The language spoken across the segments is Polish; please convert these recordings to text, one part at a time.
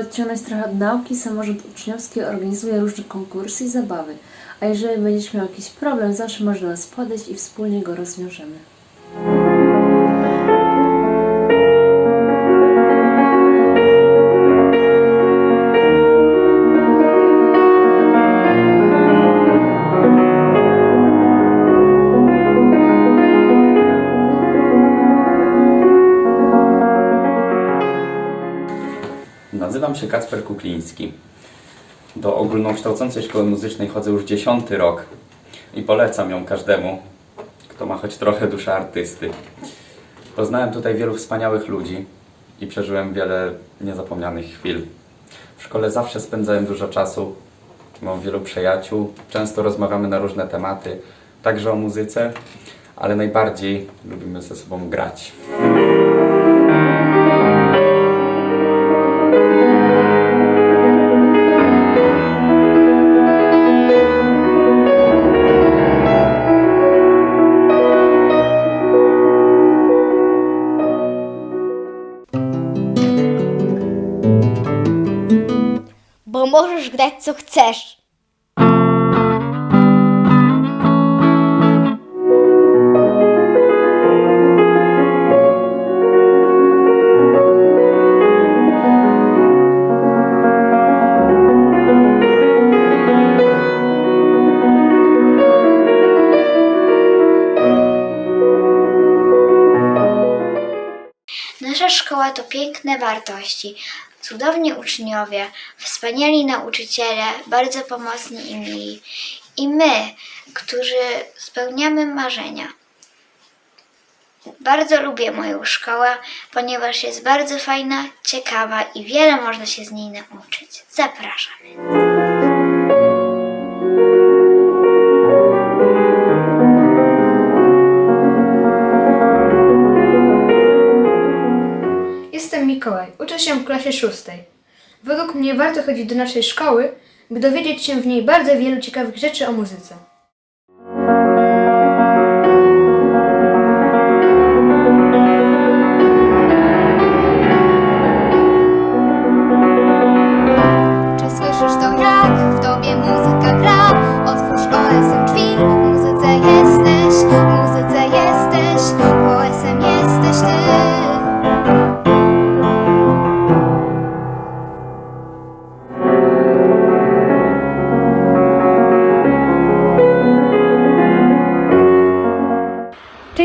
Odciągnąć trochę od nauki, samorząd uczniowski organizuje różne konkursy i zabawy. A jeżeli będziesz miał jakiś problem, zawsze do nas podejść i wspólnie go rozwiążemy. Nazywam się Kacper Kukliński. Do ogólnokształcącej szkoły muzycznej chodzę już dziesiąty rok i polecam ją każdemu, kto ma choć trochę duszę artysty. Poznałem tutaj wielu wspaniałych ludzi i przeżyłem wiele niezapomnianych chwil. W szkole zawsze spędzałem dużo czasu, mam wielu przyjaciół, często rozmawiamy na różne tematy, także o muzyce, ale najbardziej lubimy ze sobą grać. Możesz grać co chcesz. Nasza szkoła to piękne wartości, cudowni uczniowie, wspaniali nauczyciele, bardzo pomocni i mili. I my, którzy spełniamy marzenia. Bardzo lubię moją szkołę, ponieważ jest bardzo fajna, ciekawa i wiele można się z niej nauczyć. Zapraszam. Mikołaj, uczę się w klasie szóstej. Według mnie warto chodzić do naszej szkoły, by dowiedzieć się w niej bardzo wielu ciekawych rzeczy o muzyce.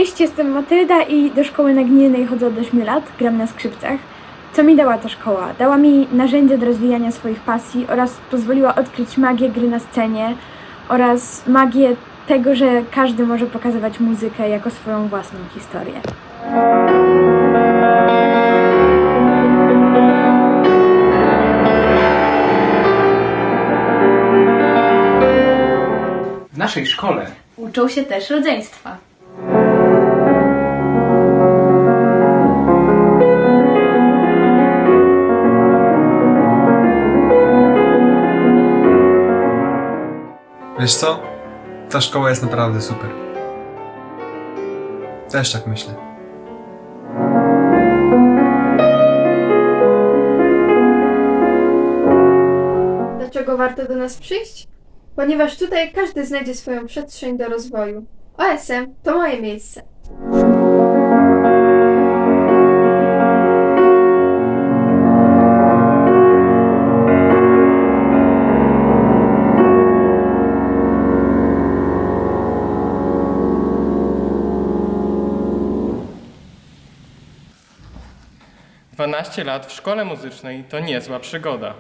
Cześć, jestem Matylda i do szkoły na chodzę od 8 lat, gram na skrzypcach. Co mi dała ta szkoła? Dała mi narzędzia do rozwijania swoich pasji oraz pozwoliła odkryć magię gry na scenie oraz magię tego, że każdy może pokazywać muzykę jako swoją własną historię. W naszej szkole Uczą się też rodzeństwa. Wiesz co? Ta szkoła jest naprawdę super. Też tak myślę. Dlaczego warto do nas przyjść? Ponieważ tutaj każdy znajdzie swoją przestrzeń do rozwoju. OSM to moje miejsce. Dwanaście lat w szkole muzycznej to niezła przygoda.